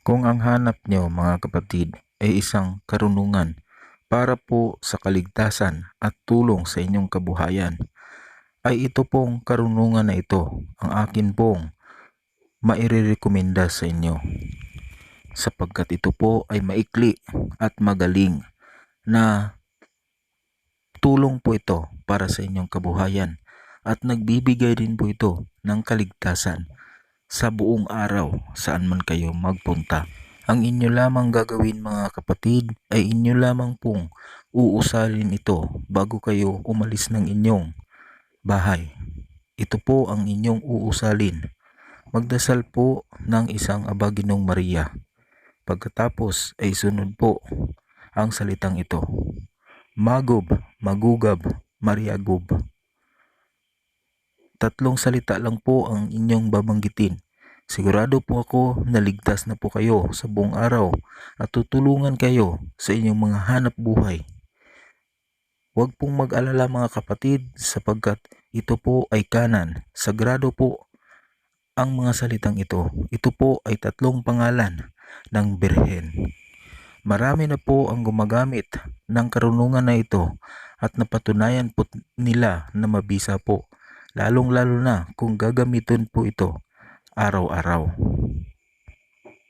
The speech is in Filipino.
Kung ang hanap nyo mga kapatid ay isang karunungan para po sa kaligtasan at tulong sa inyong kabuhayan, ay ito pong karunungan na ito ang akin pong mairerekomenda sa inyo. Sapagkat ito po ay maikli at magaling na tulong po ito para sa inyong kabuhayan at nagbibigay din po ito ng kaligtasan sa buong araw saan man kayo magpunta. Ang inyo lamang gagawin mga kapatid ay inyo lamang pong uusalin ito bago kayo umalis ng inyong bahay. Ito po ang inyong uusalin. Magdasal po ng isang Abaginong Maria. Pagkatapos ay sunod po ang salitang ito. Magob, magugab, mariagob. Tatlong salita lang po ang inyong babanggitin. Sigurado po ako na ligtas na po kayo sa buong araw at tutulungan kayo sa inyong mga hanap buhay. Huwag pong mag-alala mga kapatid sapagkat ito po ay kanan. Sagrado po ang mga salitang ito. Ito po ay tatlong pangalan ng Birhen. Marami na po ang gumagamit ng karunungan na ito at napatunayan po nila na mabisa po lalong lalo na kung gagamitin po ito araw-araw.